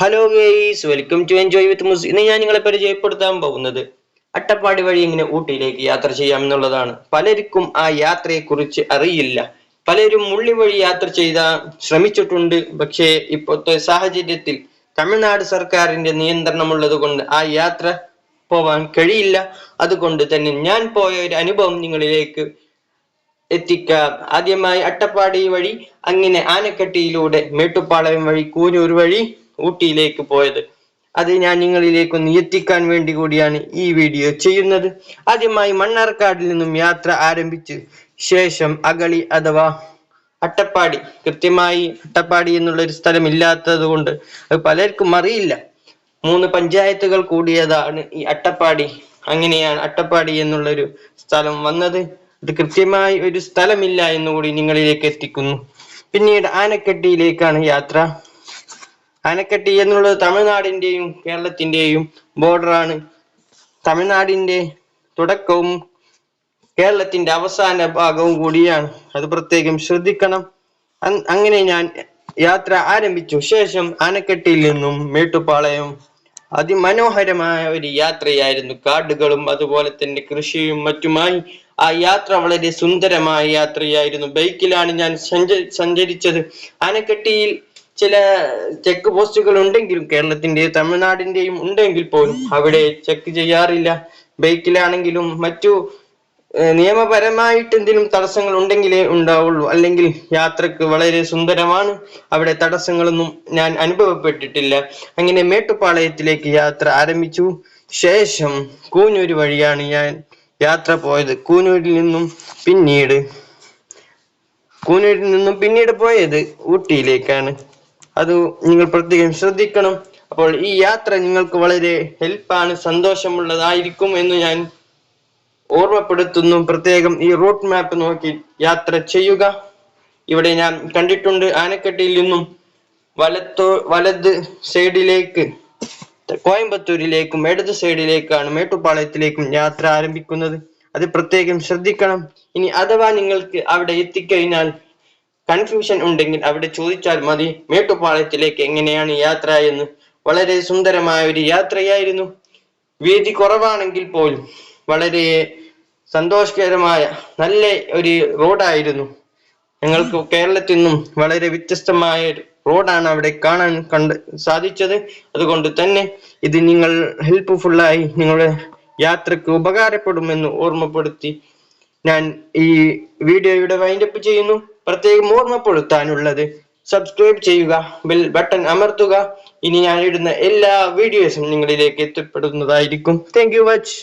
Hello guys welcome to enjoy with മുസ് ഇന്ന് ഞാൻ നിങ്ങളെ പരിചയപ്പെടുത്താൻ പോകുന്നത് അട്ടപ്പാടി വഴി ഇങ്ങനെ ഊട്ടിയിലേക്ക് യാത്ര ചെയ്യാം എന്നുള്ളതാണ്. പലർക്കും ആ യാത്രയെക്കുറിച്ച് അറിയില്ല. പലരും മുള്ളി വഴി യാത്ര ചെയ്ത ശ്രമിച്ചിട്ടുണ്ട്. പക്ഷേ ഇപ്പോഴത്തെ സാഹചര്യത്തിൽ തമിഴ്നാട് സർക്കാരിന്റെ നിയന്ത്രണമുള്ളത് കൊണ്ട് ആ യാത്ര പോവാൻ കഴിയില്ല. അതുകൊണ്ട് തന്നെ ഞാൻ പോയ ഒരു അനുഭവം നിങ്ങളിലേക്ക് എത്തിക്കാം. ആദ്യമായി അട്ടപ്പാടി വഴി അങ്ങനെ ആനക്കട്ടിയിലൂടെ മേട്ടുപ്പാളയം വഴി കൂനൂർ വഴി ഊട്ടിയിലേക്ക് പോയത്. അത് ഞാൻ നിങ്ങളിലേക്ക് ഒന്ന് എത്തിക്കാൻ വേണ്ടി കൂടിയാണ് ഈ വീഡിയോ ചെയ്യുന്നത്. ആദ്യമായി മണ്ണാർക്കാടിൽ നിന്നും യാത്ര ആരംഭിച്ച് ശേഷം അഗളി അഥവാ അട്ടപ്പാടി. കൃത്യമായി അട്ടപ്പാടി എന്നുള്ള ഒരു സ്ഥലം ഇല്ലാത്തത് കൊണ്ട് അത് പലർക്കും അറിയില്ല. മൂന്ന് പഞ്ചായത്തുകൾ കൂടിയതാണ് ഈ അട്ടപ്പാടി. അങ്ങനെയാണ് അട്ടപ്പാടി എന്നുള്ളൊരു സ്ഥലം വന്നത്. ഇത് കൃത്യമായി ഒരു സ്ഥലമില്ല എന്നുകൂടി നിങ്ങളിലേക്ക് എത്തിക്കുന്നു. പിന്നീട് ആനക്കട്ടിയിലേക്കാണ് യാത്ര. ആനക്കട്ടി എന്നുള്ളത് തമിഴ്നാടിന്റെയും കേരളത്തിന്റെയും ബോർഡറാണ്. തമിഴ്നാടിന്റെ തുടക്കവും കേരളത്തിന്റെ അവസാന ഭാഗവും കൂടിയാണ്. അത് പ്രത്യേകം ശ്രദ്ധിക്കണം. അങ് അങ്ങനെ ഞാൻ യാത്ര ആരംഭിച്ചു. ശേഷം ആനക്കെട്ടിയിൽ നിന്നും മേട്ടുപ്പാളയം അതിമനോഹരമായ ഒരു യാത്രയായിരുന്നു. കാടുകളും അതുപോലെ തന്നെ കൃഷിയും മറ്റുമായി ആ യാത്ര വളരെ സുന്ദരമായ യാത്രയായിരുന്നു. ബൈക്കിലാണ് ഞാൻ സഞ്ച സഞ്ചരിച്ചത്. ആനക്കെട്ടിയിൽ ചില ചെക്ക് പോസ്റ്റുകൾ ഉണ്ടെങ്കിലും കേരളത്തിന്റെയും തമിഴ്നാടിന്റെയും ഉണ്ടെങ്കിൽ പോലും അവിടെ ചെക്ക് ചെയ്യാറില്ല. ബൈക്കിലാണെങ്കിലും മറ്റു നിയമപരമായിട്ട് എന്തെങ്കിലും തടസ്സങ്ങൾ ഉണ്ടെങ്കിലേ ഉണ്ടാവുള്ളൂ. അല്ലെങ്കിൽ യാത്രയ്ക്ക് വളരെ സുന്ദരമാണ്. അവിടെ തടസ്സങ്ങളൊന്നും ഞാൻ അനുഭവപ്പെട്ടിട്ടില്ല. അങ്ങനെ മേട്ടുപാളയത്തിലേക്ക് യാത്ര ആരംഭിച്ചു. ശേഷം കൂനൂര് വഴിയാണ് ഞാൻ യാത്ര പോയത്. കൂനൂരിൽ നിന്നും പിന്നീട് കൂനൂരിൽ നിന്നും പിന്നീട് പോയത് ഊട്ടിയിലേക്കാണ്. അത് നിങ്ങൾ പ്രത്യേകം ശ്രദ്ധിക്കണം. അപ്പോൾ ഈ യാത്ര നിങ്ങൾക്ക് വളരെ ഹെൽപ്പാണ് സന്തോഷമുള്ളതായിരിക്കും എന്ന് ഞാൻ ഓർമ്മപ്പെടുത്തുന്നു. പ്രത്യേകം ഈ റൂട്ട് മാപ്പ് നോക്കി യാത്ര ചെയ്യുക. ഇവിടെ ഞാൻ കണ്ടിട്ടുണ്ട് ആനക്കട്ടിയിൽ നിന്നും വലത്തോ വലത് സൈഡിലേക്ക് കോയമ്പത്തൂരിലേക്കും ഇടത് സൈഡിലേക്കാണ് മേട്ടുപ്പാളയത്തിലേക്കും യാത്ര ആരംഭിക്കുന്നത്. അത് പ്രത്യേകം ശ്രദ്ധിക്കണം. ഇനി അഥവാ നിങ്ങൾക്ക് അവിടെ എത്തിക്കഴിഞ്ഞാൽ കൺഫ്യൂഷൻ ഉണ്ടെങ്കിൽ അവിടെ ചോദിച്ചാൽ മതി മേട്ടുപാളയത്തിലേക്ക് എങ്ങനെയാണ് യാത്ര എന്ന്. വളരെ സുന്ദരമായ ഒരു യാത്രയായിരുന്നു. വീതി കുറവാണെങ്കിൽ പോലും വളരെ സന്തോഷകരമായ നല്ല ഒരു റോഡായിരുന്നു ഞങ്ങൾക്ക് കേരളത്തിൽ നിന്നും വളരെ വ്യത്യസ്തമായ റോഡാണ് അവിടെ കാണാൻ കണ്ട് സാധിച്ചത്. അതുകൊണ്ട് തന്നെ ഇത് നിങ്ങൾ ഹെൽപ്ഫുള്ളായി നിങ്ങളുടെ യാത്രയ്ക്ക് ഉപകാരപ്പെടുമെന്ന് ഓർമ്മപ്പെടുത്തി ഞാൻ ഈ വീഡിയോയുടെ വൈൻഡപ്പ് ചെയ്യുന്നു. പ്രത്യേകം ഓർമ്മപ്പെടുത്താനുള്ളത്. സബ്സ്ക്രൈബ് ചെയ്യുക ബെൽ ബട്ടൺ അമർത്തുക. ഇനി ഞാൻ ഇടുന്ന എല്ലാ വീഡിയോസും നിങ്ങളിലേക്ക് എത്തിപ്പെടുന്നതായിരിക്കും. Thank you much